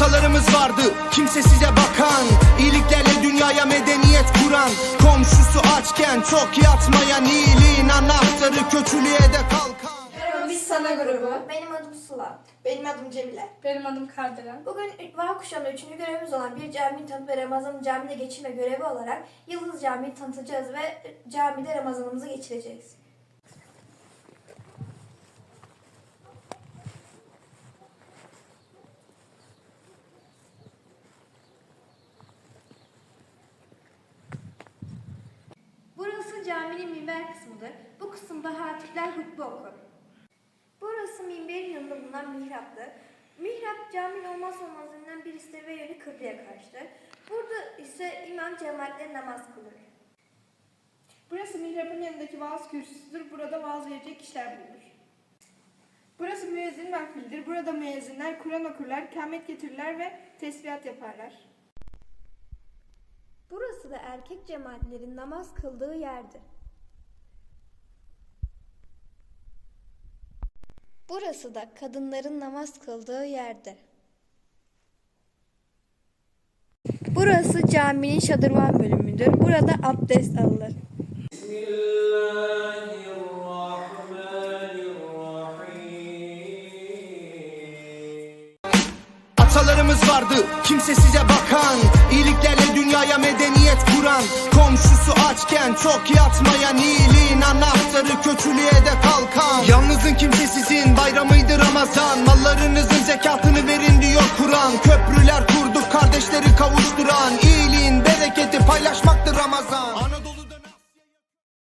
Atalarımız vardı kimse size bakan İyiliklerle dünyaya medeniyet kuran Komşusu açken çok yatmayan iyiliğin anahtarı kötülüğe de kalkan Merhaba biz Sana grubu. Benim adım Sıla. Benim adım Cemile. Benim adım Kardelen. Bugün Var Kuşağı'nda üçüncü görevimiz olan bir caminin tanıt ve Ramazan'ın camide geçirme görevi olarak Yıldız Camii'yi tanıtacağız ve camide Ramazan'ımızı geçireceğiz. Burası caminin minber kısmıdır. Bu kısımda hatipler hutbe okur. Burası minberin yanında bulunan mihraptır. Mihrap caminin olmazsa olmazlarından birisidir ve yönü kıbleye karşıdır. Burada ise imam cemaatle namaz kılır. Burası mihrabın yanındaki vaaz kürsüsüdür. Burada vaaz verecek kişiler bulunur. Burası müezzin mahfildir. Burada müezzinler Kur'an okurlar, kâmet getirirler ve tesbihat yaparlar. Burası da erkek cemaatlerin namaz kıldığı yerdir. Burası da kadınların namaz kıldığı yerdir. Burası caminin şadırvan bölümüdür. Burada abdest alınır. Atalarımız vardı kimse size bakan. İyiliklerle dünyaya medeniyet kuran. Komşusu açken çok yatmayan iyiliğin anahtarı kötülüğe de kalkan. Yalnızın kimsesizin bayramıydı Ramazan. Mallarınızın zekatını verin diyor Kur'an. Köprüler kurduk kardeşleri kavuşturan. İyiliğin bereketi paylaşmaktır Ramazan